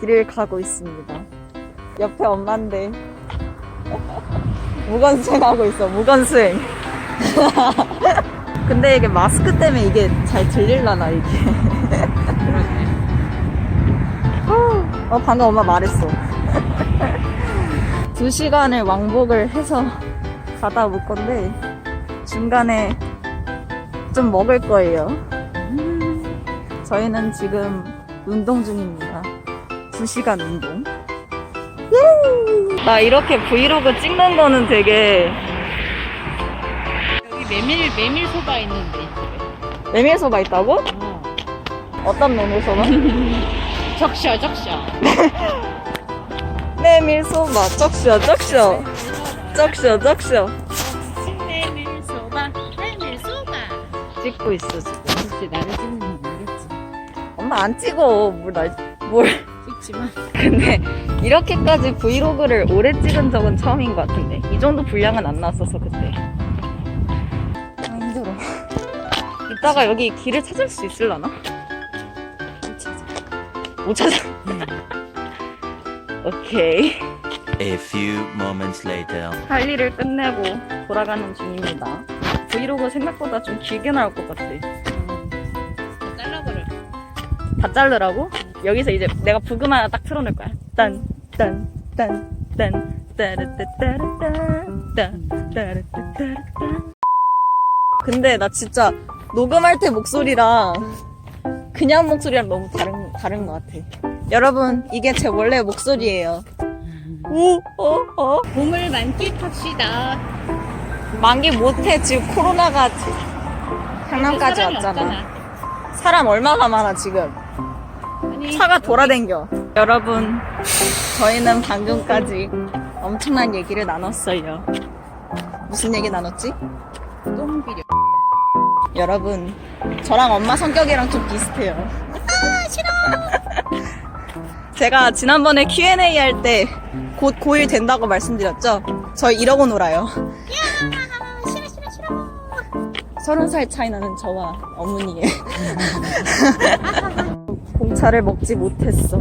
길을 가고 있습니다. 옆에 엄마인데 무건수행하고 있어. 무건수행. 근데 이게 마스크 때문에 이게 잘 들릴라나 이게. 어 방금 엄마 말했어. 두 시간을 왕복을 해서 가다 올 건데 중간에 좀 먹을 거예요. 저희는 지금 운동 중입니다. 두 시간 운동. 예! 나 이렇게 브이로그 찍는 거는 되게 여기 메밀 메밀 소바 있는데. 메밀소바 있다고? 어. 어떤 메밀소바? 적셔 적셔. 메밀소바 적셔 적셔 적셔 적셔 메밀 소바 메밀 소바. 찍고 있어 지금. 혹시 나를 찍는 건 모르겠지. 엄마 안 찍어 뭘 날 뭘 찍지만. 근데 이렇게까지 브이로그를 오래 찍은 적은 처음인 것 같은데. 이 정도 분량은 안 나왔었어 그때. 아 힘들어. 이따가 여기 길을 찾을 수 있을라나? 못 찾아. 오케이. A few moments later. 할 일을 끝내고 돌아가는 중입니다. 브이로그 생각보다 좀 길게 나올 것 같아. 잘라버려. 다 자르라고? 여기서 이제 내가 부금 하나 딱 틀어놓을 거야. 딴, 딴, 딴, 딴, 딴. 근데 나 진짜 녹음할 때 목소리랑 그냥 목소리랑 너무 다른, 다른 것 같아. 여러분, 이게 제 원래 목소리예요. 오, 어, 어. 봄을 만끽합시다. 만기 못해. 지금 코로나가 강남까지 사람이 왔잖아. 사람 얼마나 많아, 지금. 차가 돌아댕겨. 여러분, 저희는 방금까지 엄청난 얘기를 나눴어요. 무슨 얘기 나눴지? 똥 비려. 여러분, 저랑 엄마 성격이랑 좀 비슷해요. 아, 싫어! 제가 지난번에 Q&A 할 때 곧 고1 된다고 말씀드렸죠? 저희 이러고 놀아요. 싫어 싫어 싫어. 서른 살 차이 나는 저와 어머니의 공차를 먹지 못했어.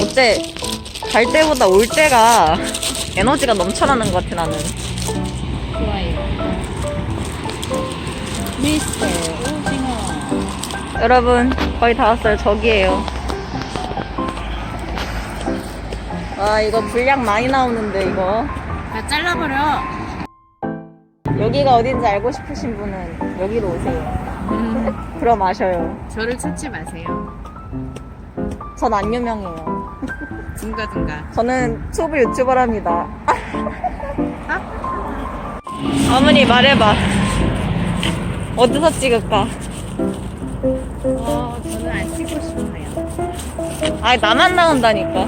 어때? 갈 때보다 올 때가 에너지가 넘쳐나는 것 같아 나는. 미스터. 여러분 거의 다 왔어요. 저기에요. 아 이거 분량 많이 나오는데 이거. 다 잘라버려. 여기가 어딘지 알고 싶으신 분은 여기로 오세요. 음, 그럼 아셔요. 저를 찾지 마세요. 전 안 유명해요. 둥가둥가. 저는 투브 유튜버랍니다. 어머니 말해봐. 어디서 찍을까? 어, 저는 안 찍고 싶네요. 아 나만 나온다니까.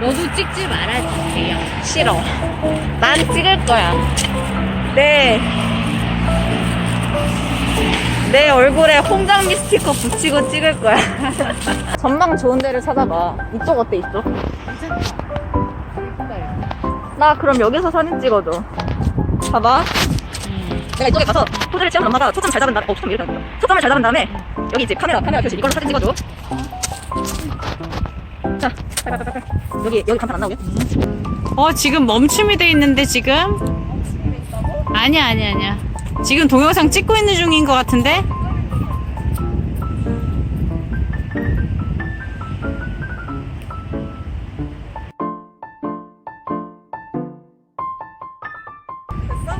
너도 찍지 말아주세요. 싫어. 난 찍을 거야. 네. 내 얼굴에 홍장미 스티커 붙이고 찍을 거야. 전망 좋은 데를 찾아봐. 이쪽 어때, 이쪽? 나 그럼 여기서 사진 찍어줘. 봐봐. 내가 이쪽에 가서 포즈를 취하면 엄마가 초점 잘 잡은 다음에, 어, 초점 이렇게 거야. 초점을 잘 잡은 다음에, 여기 이제 카메라, 카메라 표시 이걸로 사진 찍어줘. 자. 여기, 여기 간판 안 나오게? 어, 지금 멈춤이 돼 있는데 지금? 아니야, 아니야, 아니야. 지금 동영상 찍고 있는 중인 것 같은데?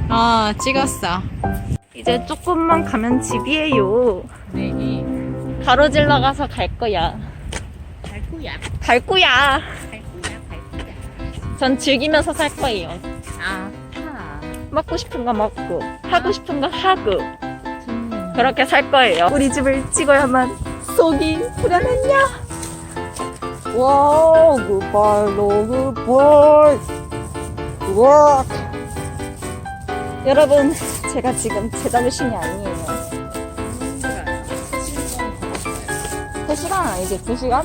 어, 찍었어. 이제 조금만 가면 집이에요. 네, 가로질러 가서 갈 거야. 갈구야, 갈 거야. 갈구야, 갈구야. 전 즐기면서 살 거예요. 아, 하. 먹고 싶은 거 먹고, 하고 싶은 거 하고, 음. 그렇게 살 거예요. 우리 집을 찍어야만 속이 후련했냐? 와우, 굿발로 굿볼. 와. 여러분, 제가 지금 제 자부심이 아니에요. 세 시간 아니지? 두 시간?